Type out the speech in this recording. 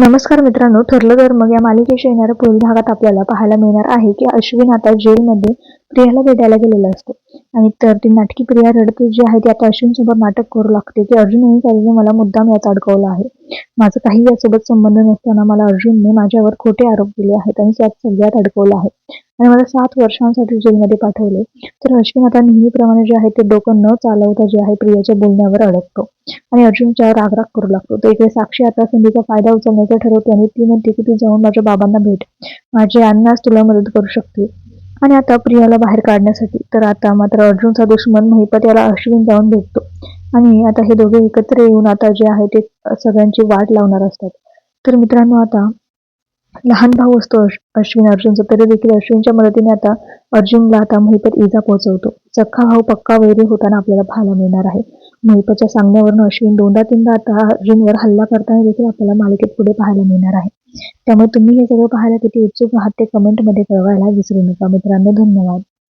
नमस्कार मित्रांनो ठरलं तर मग या मालिकेच्या येणाऱ्या पुढील भागात आपल्याला पाहायला मिळणार आहे की अश्विन आता जेलमध्ये प्रियाला भेटायला गेलेला असतो. आणि तर ती नाटकी प्रिया रडते जी आहे ती आता अश्विन सोबत नाटक करू लागते. की अर्जुन यांनी काही मला मुद्दाम यात अडकवला आहे. माझं काही यासोबत संबंध नसताना मला अर्जुनने माझ्यावर खोटे आरोप दिले आहेत आणि त्यात सगळ्यात अडकवलं आहे. आणि मला सात वर्षांसाठी जेलमध्ये पाठवले. तर अश्विन आता नेहमीप्रमाणे जे आहे ते डोकं न चालवता जे आहे प्रियाच्या बोलण्यावर अडकतो. आणि अर्जुनच्यावर रागराग करू लागतो. तर इकडे साक्षी आता संधीचा फायदा उचलण्याचा ठरवते आणि ती म्हणते की तू जाऊन माझ्या बाबांना भेट. माझे अण्णाच तुला मदत करू शकते आणि आता प्रियाला बाहेर काढण्यासाठी. तर आता मात्र अर्जुनचा दुश्मन महिपत याला अश्विन जाऊन भेटतो. आणि आता हे दोघे एकत्र येऊन आता जे आहे ते सगळ्यांची वाट लावणार असतात. तर मित्रांनो आता लहान भाऊ असतो अश- अश्विन अर्जुनचा तरी देखील अश्विनच्या मदतीने आता अर्जुनला आता मोहिपत इजा पोहोचवतो. सख्खा भाऊ पक्का वैरी होताना आपल्याला पाहायला मिळणार आहे. मोहिपतच्या सांगण्यावरून अश्विन दोनदा तीनदा आता अर्जुनवर हल्ला करताना देखील आपल्याला मालिकेत पुढे पाहायला मिळणार आहे. त्यामुळे तुम्ही हे सगळं पाहायला किती उत्सुक आहात ते कमेंटमध्ये कळवायला विसरू नका. मित्रांनो धन्यवाद.